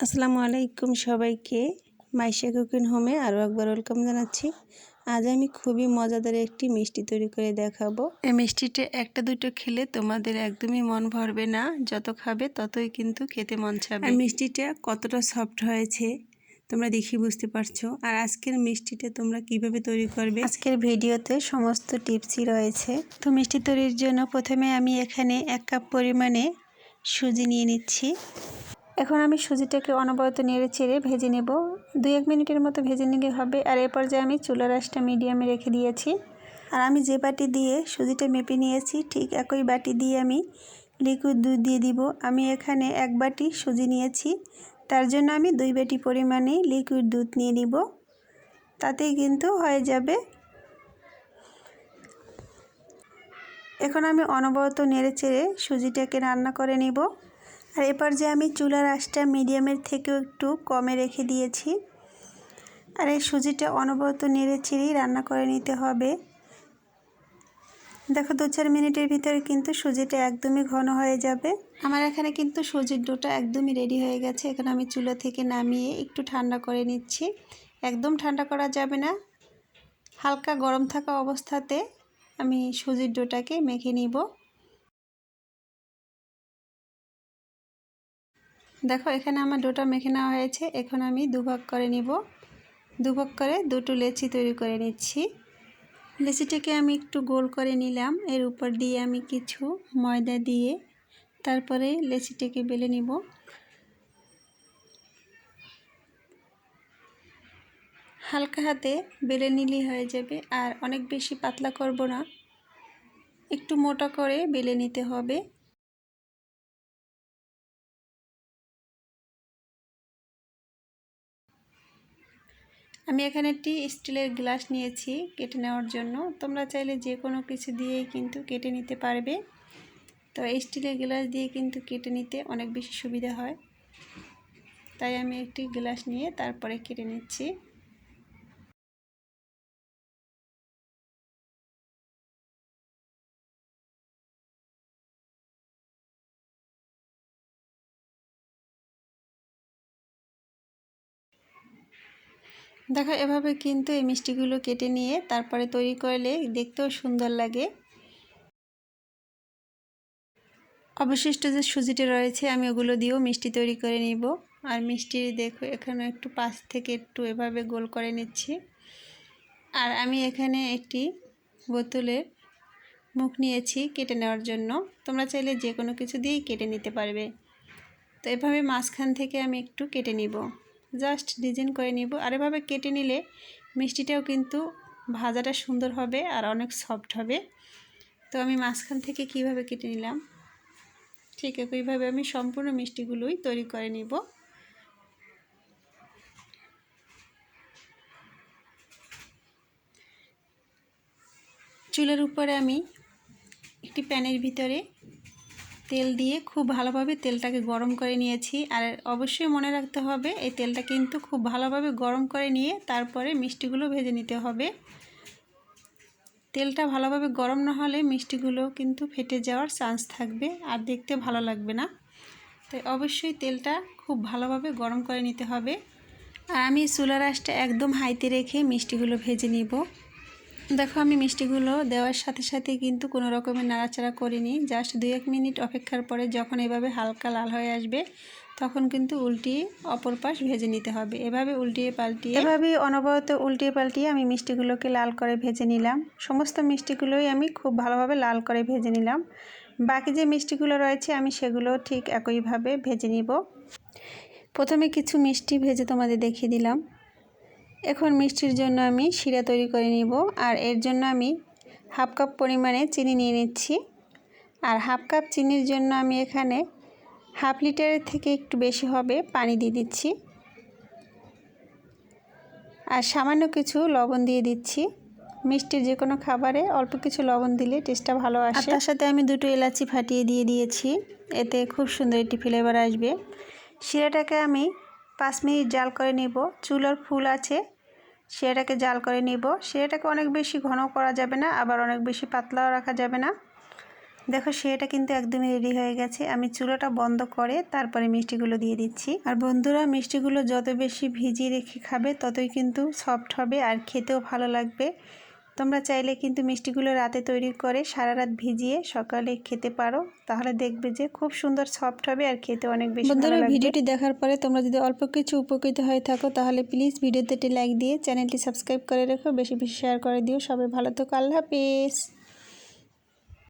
আসসালামু আলাইকুম সবাইকে। মাইশা কুকিং হোমে আরও একবার ওয়েলকাম জানাচ্ছি। আজ আমি খুবই মজাদার একটি মিষ্টি তৈরি করে দেখাবো। এই মিষ্টিটা একটা দুটো খেলে তোমাদের একদমই মন ভরবে না। যত খাবে ততই কিন্তু খেতে মন চাবে। মিষ্টিটা কতটা সফট হয়েছে তোমরা দেখি বুঝতে পারছ। আর আজকের মিষ্টিটা তোমরা কীভাবে তৈরি করবে? আজকের ভিডিওতে সমস্ত টিপসই রয়েছে। তো মিষ্টি তৈরির জন্য প্রথমে আমি এখানে এক কাপ পরিমাণে সুজি নিয়ে নিচ্ছি। এখন আমি সুজিটাকে অনবরত নেড়ে চেড়ে ভেজে নেব। দুই এক মিনিটের মতো ভেজে নিলে হবে। আর এরপর পর্যায়ে আমি চুলার আঁচটা মিডিয়ামে রেখে দিয়েছি। আর আমি যে বাটি দিয়ে সুজিটা মেপে নিয়েছি, ঠিক একই বাটি দিয়ে আমি লিকুইড দুধ দিয়ে দিব। আমি এখানে এক বাটি সুজি নিয়েছি। তার জন্য আমি দুই বাটি পরিমাণে লিকুইড দুধ নিয়ে নিব। তাতেই কিন্তু হয়ে যাবে। এখন আমি অনবরত নেড়ে চেড়ে সুজিটাকে রান্না করে নিব। আর এরপর যে আমি চুলার আঁচটা মিডিয়ামের থেকেও একটু কমে রেখে দিয়েছি। আর এই সুজিটা অনবরত নেড়ে চেড়েই রান্না করে নিতে হবে। দেখো দু চার মিনিটের ভিতরে কিন্তু সুজিটা একদমই ঘন হয়ে যাবে। আমার এখানে কিন্তু সুজির ডোটা একদমই রেডি হয়ে গেছে। এখানে আমি চুলা থেকে নামিয়ে একটু ঠান্ডা করে নিচ্ছি। একদম ঠান্ডা করা যাবে না। হালকা গরম থাকা অবস্থাতে আমি সুজির ডোটাকে মেখে নিব। দেখো, এখানে আমার ডোটা মেখে নেওয়া হয়েছে। এখন আমি দুভাগ করে নিব। দুভাগ করে দুটো লেচি তৈরি করে নিচ্ছি। লেচিটাকে আমি একটু গোল করে নিলাম। এর উপর দিয়ে আমি কিছু ময়দা দিয়ে তারপরে লেচিটাকে বেলে নিব। হালকা হাতে বেলে নিলেই হয়ে যাবে। আর অনেক বেশি পাতলা করব না। একটু মোটা করে বেলে নিতে হবে। আমি এখানে একটি স্টিলের গ্লাস নিয়েছি কেটে নেওয়ার জন্য। তোমরা চাইলে যে কোনো কিছু দিয়েই কিন্তু কেটে নিতে পারবে। তো স্টিলের গ্লাস দিয়ে কিন্তু কেটে নিতে অনেক বেশি সুবিধা হয়। তাই আমি একটি গ্লাস নিয়ে তারপরে কেটে নিচ্ছি। দেখো, এভাবে কিন্তু এই মিষ্টিগুলো কেটে নিয়ে তারপরে তৈরি করলে দেখতেও সুন্দর লাগে। অবশিষ্ট যে সুজিটা রয়েছে, আমি ওগুলো দিয়েও মিষ্টি তৈরি করে নিব। আর মিষ্টি দেখো, এখানে একটু পাশ থেকে একটু এভাবে গোল করে নিচ্ছি। আর আমি এখানে একটি বোতলের মুখ নিয়েছি কেটে নেওয়ার জন্য। তোমরা চাইলে যে কোনো কিছু দিয়েই কেটে নিতে পারবে। তো এভাবে মাঝখান থেকে আমি একটু কেটে নিব। জাস্ট ডিজাইন করে নিব। আর এভাবে কেটে নিলে মিষ্টিটাও কিন্তু ভাজাটা সুন্দর হবে আর অনেক সফট হবে। তো আমি মাঝখান থেকে কীভাবে কেটে নিলাম? ঠিক একইভাবে আমি সম্পূর্ণ মিষ্টিগুলোই তৈরি করে নিব। চুলের উপরে আমি একটি প্যানের ভিতরে তেল দিয়ে খুব ভালোভাবে তেলটাকে গরম করে নিয়েছি। আর অবশ্যই মনে রাখতে হবে, এই তেলটা কিন্তু খুব ভালোভাবে গরম করে নিয়ে তারপরে মিষ্টিগুলো ভেজে নিতে হবে। তেলটা ভালোভাবে গরম না হলে মিষ্টিগুলো কিন্তু ফেটে যাওয়ার চান্স থাকবে আর দেখতে ভালো লাগবে না। তাই অবশ্যই তেলটা খুব ভালোভাবে গরম করে নিতে হবে। আর আমি চুলার আঁচটা একদম হাইতে রেখে মিষ্টিগুলো ভেজে নিব। দেখো, আমি মিষ্টিগুলো দেওয়ার সাথে সাথে কিন্তু কোনো রকমের নাড়াচাড়া করিনি। জাস্ট দু এক মিনিট অপেক্ষার পরে যখন এভাবে হালকা লাল হয়ে আসবে, তখন কিন্তু উল্টিয়ে অপর পাশ ভেজে নিতে হবে। এভাবে উল্টিয়ে পাল্টিয়ে এভাবে অনবরত উল্টিয়ে পাল্টিয়ে আমি মিষ্টিগুলোকে লাল করে ভেজে নিলাম। সমস্ত মিষ্টিগুলোই আমি খুব ভালোভাবে লাল করে ভেজে নিলাম। বাকি যে মিষ্টিগুলো রয়েছে, আমি সেগুলো ঠিক একইভাবে ভেজে নিব। প্রথমে কিছু মিষ্টি ভেজে তোমাদের দেখিয়ে দিলাম। এখন মিষ্টির জন্য আমি শিরা তৈরি করে নিব আর এর জন্য আমি হাফ কাপ পরিমাণে চিনি নিয়ে নিচ্ছি। আর হাফ কাপ চিনির জন্য আমি এখানে হাফ লিটারের থেকে একটু বেশি হবে পানি দিয়ে দিচ্ছি। আর সামান্য কিছু লবণ দিয়ে দিচ্ছি। মিষ্টির যে কোনো খাবারে অল্প কিছু লবণ দিলে টেস্টটা ভালো আসে। তার সাথে আমি দুটো এলাচি ফাটিয়ে দিয়ে দিয়েছি এতে খুব সুন্দর একটি ফ্লেভার আসবে। শিরাটাকে আমি পাঁচ মিনিট জাল করে নেব। চুলার ফুল আছে সেটাকে জাল করে নিব। সেটাকে অনেক বেশি ঘন করা যাবে না, আবার অনেক বেশি পাতলাও রাখা যাবে না। দেখো, সেটা কিন্তু একদমই রেডি হয়ে গেছে। আমি চুলাটা বন্ধ করে তারপরে মিষ্টিগুলো দিয়ে দিচ্ছি। আর বন্ধুরা, মিষ্টিগুলো যত বেশি ভিজিয়ে রেখে খাবে, ততই কিন্তু সফট হবে আর খেতেও ভালো লাগবে। তোমরা চাইলে কিন্তু মিষ্টিগুলো রাতে তৈরি করে সারা রাত ভিজিয়ে সকালে খেতে পারো। তাহলে দেখবে যে খুব সুন্দর সফট হবে আর খেতে অনেক বেশি বন্ধুরা ভিডিওটি দেখার পরে তোমরা যদি অল্প কিছু উপকৃত হয়ে থাকো তাহলে প্লিজ ভিডিওতে একটি লাইক দিয়ে চ্যানেলটি সাবস্ক্রাইব করে রেখো বেশি বেশি শেয়ার করে দিও। সবাই ভালো থাকো আল্লাহ হাফিজ।